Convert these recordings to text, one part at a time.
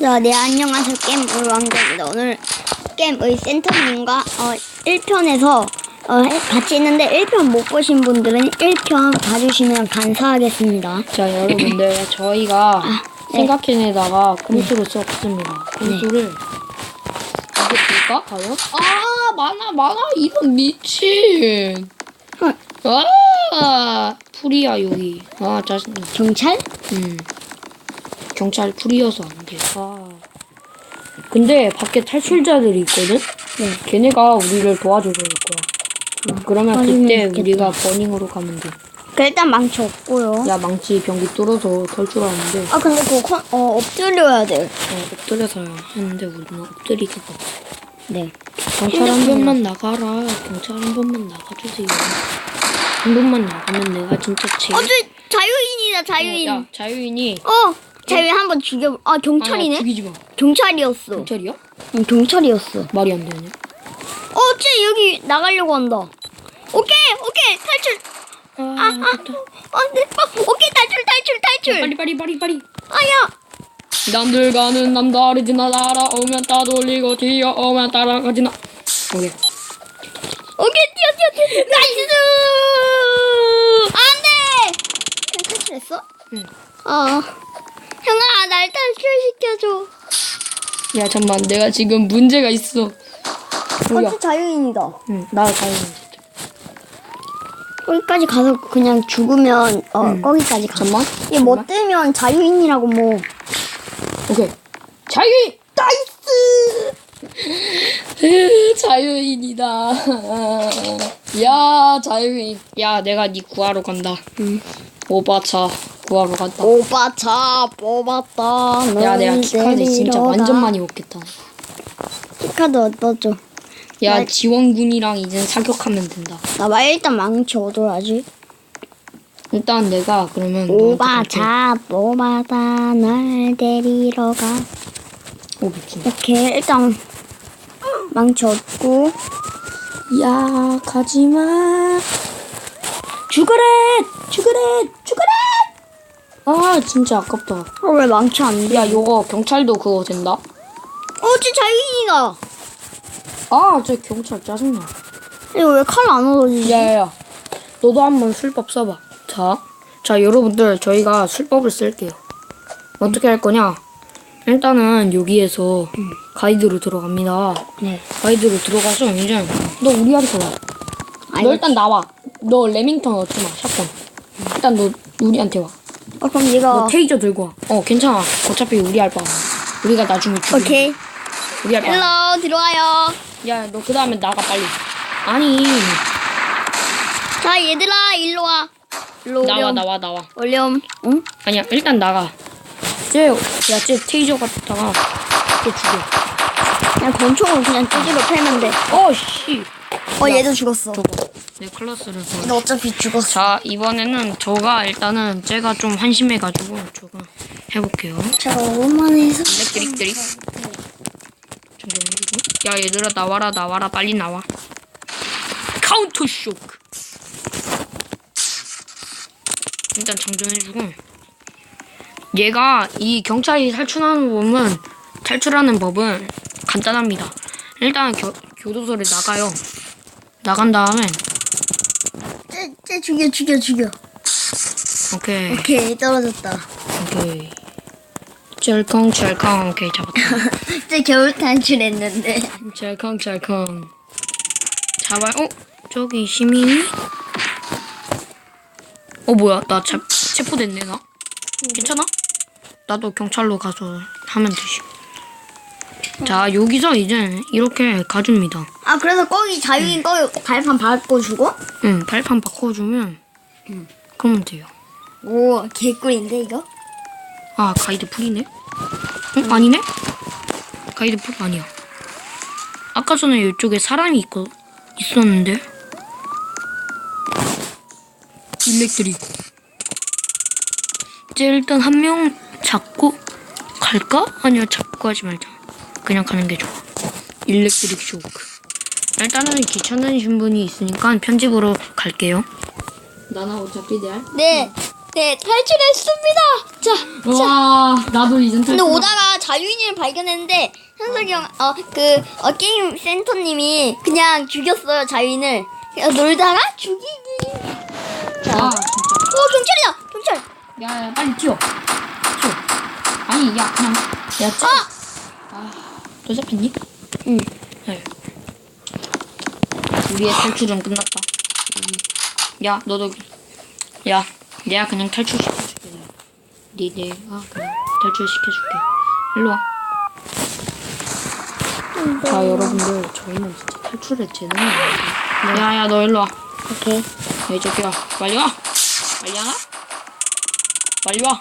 자, 네, 안녕하세요. 게임의 왕자입니다. 오늘 게임의 센터님과 어, 1편에서 어, 같이 했는데 1편 못 보신 분들은 1편 봐주시면 감사하겠습니다. 자 여러분들 저희가 네. 생각해내다가 공수를 썼습니다. 공수를 이게 될까 과연? 아 많아 많아 이런 미친. 헐. 아 풀이야 여기. 아 짜증나. 경찰? 음 경찰 풀이어서 안 돼. 아 근데 밖에 탈출자들이 있거든. 네. 걔네가 우리를 도와줘야 될 거야. 그러면 도와주면 그때 좋겠다. 우리가 버닝으로 가면 돼. 그 일단 망치 없고요. 야 망치 변기 뚫어서 탈출하는데 아, 근데 그거 컨- 어, 엎드려야 돼. 어, 엎드려서 하는데 우리는 엎드리기가 없어. 네. 경찰 한 번만 나가라. 경찰 한 번만 나가주세요. 한 번만 나가면 내가 진짜 제일. 어, 저 자유인이다, 자유인. 어, 야 자유인이. 어, 자유인 한번 죽여. 아, 경찰이네? 아, 죽이지 마. 경찰이었어. 경찰이야? 응, 경찰이었어. 말이 안 되네. 어, 쟤 여기 나가려고 한다. 오케이, 오케이, 탈출. 아, 아, 아, 어, 네, 어, 오케이, 탈출, 탈출, 탈출. 빨리 빨리 빨리 빨리. 아야. 남들 가는 남다르지나 날아오면 따돌리고 뛰어오면 따라가지나. 오케이. 오케이, 뛰어, 뛰어, 뛰어. 나이스. 안 돼. 그냥 탈출했어? 응. 어. 형아, 날 탈출시켜줘. 야 잠만 내가 지금 문제가 있어. 뭐야? 어, 저 자유인이다. 응, 나 자유인. 거기까지 가서 그냥 죽으면, 어, 거기까지 가. 잠만. 이게 뭐 뜨면 자유인이라고 뭐. 오케이. 자유인! 나이스! 자유인이다. 야, 자유인. 야, 내가 니 구하러 간다. 응. 오바차 구하러 간다. 오빠 차 뽑았다. 야, 내가 널 키카드 진짜 완전 가. 많이 먹겠다. 키카드 어떠죠? 야, 나- 지원군이랑 이제 사격하면 된다. 나말 일단 망치 얻어야지. 일단 내가 그러면 갈게. 차 뽑았다. 날 데리러 가. 오, 미친. 이렇게 일단 망치 얻고. 야, 가지마. 죽으래! 죽으래! 죽으래! 아, 진짜 아깝다. 어, 왜 망치 안 돼? 야, 요거 경찰도 그거 된다? 어, 쟤 자유인이다. 아, 저 경찰 짜증나. 이거 왜 칼 안 얻어지지? 야야야 너도 한번 술법 써봐 자, 자 여러분들 저희가 술법을 쓸게요 어떻게 할 거냐 일단은 여기에서 가이드로 들어갑니다 네. 가이드로 들어가서 이제 너 우리한테 와너 알겠지. 일단 나와 너 레밍턴 얻지 마 샷건 일단 너 우리한테 와 어, 그럼 너 얘가. 테이저 들고 와 어 괜찮아 어차피 우리 알바 우리가 나중에 죽여 오케이. 우리 알바 헬로, 들어와요. 야 너 그 다음에 나가 빨리 아니 자, 얘들아, 일로 와. 일로 나와 오렴. 나와 나와 오렴. 응? 아니야 일단 나가 쟤 야 쟤 테이저 갖다가 쟤 죽여 그냥 권총으로 그냥 찌지로 패면 돼. 어 씨 어, 얘도 죽었어. 저거 내 클래스를 보여 너 어차피 죽었어. 자 이번에는 저가 일단은 쟤가 좀 한심해가지고 저가 해볼게요. 제가 오만해서. 일렉트릭 잠깐만 야 얘들아 나와라 나와라. 빨리 나와. 카운터 쇼크. 일단 장전해주고. 얘가 이 경찰이 탈출하는 법은 탈출하는 법은 간단합니다. 일단 겨, 교도소를 나가요 나간 다음에 쟤, 쟤 죽여, 죽여, 죽여. 오케이 오케이, 떨어졌다. 오케이 짤컹 오케이 잡았다 쟤 겨울 탈출했는데. 짤컹 잡아요 어? 저기 시민이? 어 뭐야 나 체, 체포됐네 나 괜찮아? 나도 경찰로 가서 하면 되지 자 여기서 이제 이렇게 가줍니다 아, 그래서 거기 자유인 거기 발판 죽어? 응 발판 바꿔주면 그러면 돼요 오, 개꿀인데, 이거? 아 가이드 풀이네? 응? 아니네? 가이드 풀 아니야 아까 전에 이쪽에 사람이 있고 있었는데 일렉트릭 이제 일단 한 명 잡고 갈까? 아니야 잡고 하지 말자 그냥 가는 게 좋아 일렉트릭 쇼크 일단은 귀찮으신 분이 있으니까 편집으로 갈게요 나나 어차피 내 할 네. 네, 탈출했습니다. 자, 와 나도 이젠 근데 오다가 자유인을 발견했는데 현석이 형, 어, 그, 어, 게임 센터님이 그냥 죽였어요, 자유인을. 그냥 놀다가 죽이기. 자. 아 오, 진짜. 경찰이다! 경찰! 야, 야 빨리 튀어. 튀어. 아니 야 그냥 야 짜. 아, 또 잡혔니? 응. 네. 우리의 탈출은 끝났다. 야, 너도 야, 내가 그냥 탈출시켜줄게. 니 내가 그냥 탈출시켜줄게. 일로 와. 자, 여러분들 저희는 진짜 탈출을 제대로 해야 야, 야, 너 일로 와. 오케이. 야, 이 새끼야. 빨리 와. 빨리 하나? 빨리 와.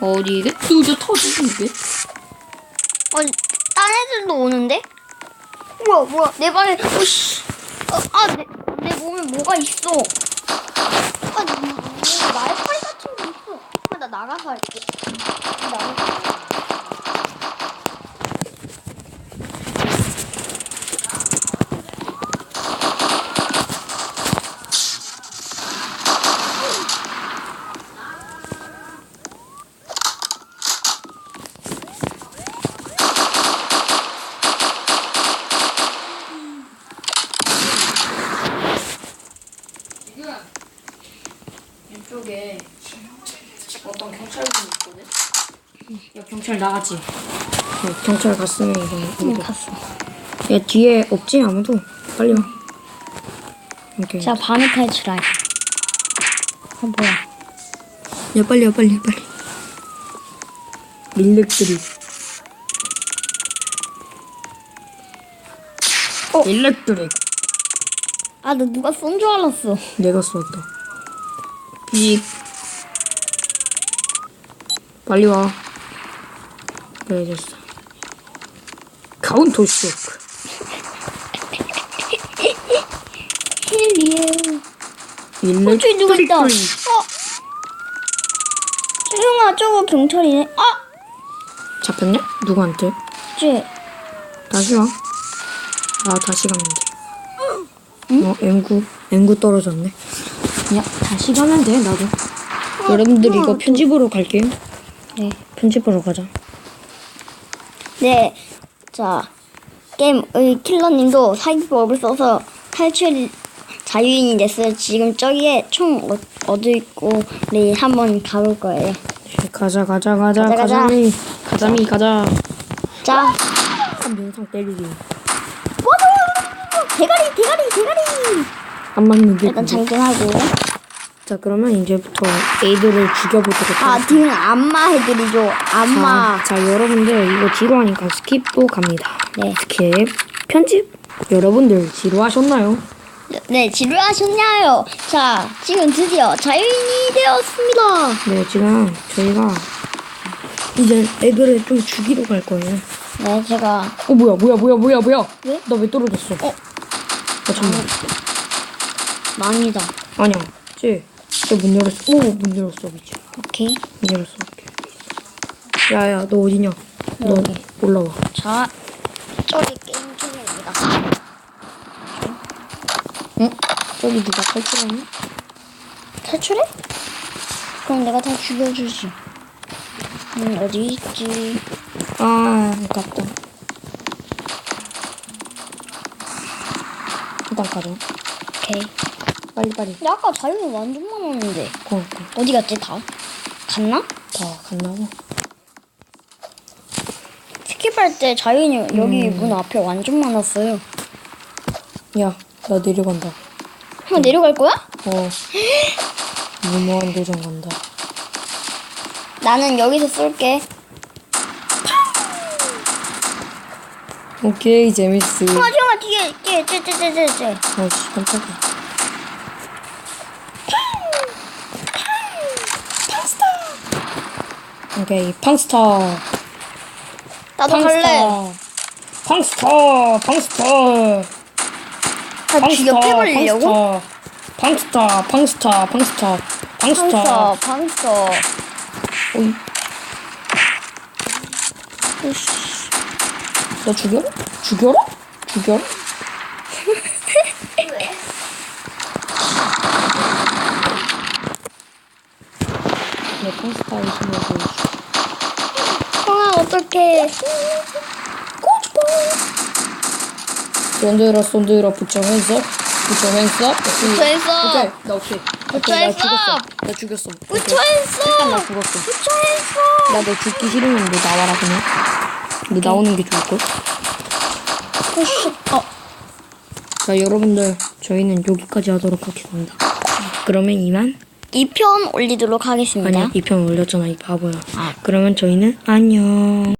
어디 이게? 이거 터지는데? 어, 딴 애들도 오는데? 뭐야, 뭐야, 내 방에, 오씨. 어, 아, 내, 내 몸에 뭐가 있어. 아, 뭐, 뭐, 말파리 같은 게 있어. 아, 나 나가서 할게. 나가서. 이쪽에 어떤 경찰분이 있거든? 야, 경찰 나가지. 야, 경찰 갔으면 이거. 응. 갔어. 야, 뒤에 없지, 아무도? 빨리 와. 오케이. 자, 반을 탈출할. 아, 뭐야. 야, 빨리 와, 빨리, 빨리. 밀렉들이. 어. 밀렉들이. 아, 나 누가 쏜 줄 알았어. 내가 쏘았다. 삐. 빨리 와. 그래, 됐어. 카운터 쇼크. 헬리에. 어, 저기 누가 있다. 어. 수영아, 저거 경찰이네. 아! 잡혔냐? 누구한테? 쟤. 다시 와. 아, 다시 가면 돼. 어, M9. M9 떨어졌네. 야, 다시 가면 돼, 나도. 여러분들 이거 편집으로 갈게요. 네. 편집으로 가자. 네. 자, 게임의 킬러님도 사기법을 써서 탈출 자유인이 됐어요. 지금 저기에 총 얻- 얻어 있고 네 한번 가볼 거예요. 가자, 가자, 가자, 가자, 가자. 가자미. 가자미, 가자. 자, 한 명상 때리기. 대가리, 대가리, 대가리. 안 맞는데. 일단 근데. 장전하고. 자, 그러면 이제부터 애들을 죽여보도록 아, 하겠습니다. 뒤는 안마 해드리죠. 안마. 자, 자, 여러분들 이거 지루하니까 스킵도 갑니다. 네. 스킵. 편집. 여러분들 지루하셨나요? 네, 지루하셨나요? 자, 지금 드디어 자유인이 되었습니다. 네, 지금 저희가 이제 애들을 좀 죽이러 갈 거예요. 네, 제가 어, 뭐야, 뭐야, 뭐야, 뭐야, 뭐야? 왜? 나 왜 떨어졌어? 어? 어, 잠깐만. 망이다. 아니야. 쟤, 쟤 문 열었어. 오, 문 열었어, 미친. 오케이. 문 열었어. 오케이. 야, 야, 너 어디냐? 너 여기. 올라와. 자, 저기 게임 중입니다. 응? 저기 누가 탈출하니? 탈출해? 그럼 내가 다 죽여주지. 음, 어디 있지? 아, 아깝다. 일단 가자. 오케이. 빨리, 빨리. 근데 아까 자유인 완전 많았는데. 고맙고. 어디 갔지, 다? 갔나? 다 갔나고? 스킵할 때 자유인이 여기 문 앞에 완전 많았어요. 야, 나 내려간다. 형 내려갈 거야? 어. 무모한 도전 간다. 나는 여기서 쏠게. 오케이, 재밌어. 형아, 형아, 뒤에, 뒤에, 쟤, 쟤, 쟤, 쟤, 쟤. 아이씨, 깜짝이야. 오케이, 팡스타. 나도 갈래. 팡스타, 팡스타. 나 뒤에 패버리려고? 팡스타, 팡스타, 팡스타, 팡스타. 방서, 방서. 어이. 너 죽여라? 죽여라? 죽여라? 내힘을 보여줘. 어떡해. 손들어 손들어. 붙여 핸서 붙여 핸서 붙여 핸서. 오케이. 나 오케이. 오케이, 나 핸서. 죽었어. 나 죽였어. 오케이. 부처했어. 일단 나 죽었어. 부처했어. 나 너 죽기 싫으면 너 나와라 그냥. 너 나오는 게 좋을걸? 어, 자 여러분들 저희는 여기까지 하도록 하겠습니다. 그러면 이만? 2편 올리도록 하겠습니다. 아니야 2편 올렸잖아 이 바보야. 그러면 저희는 안녕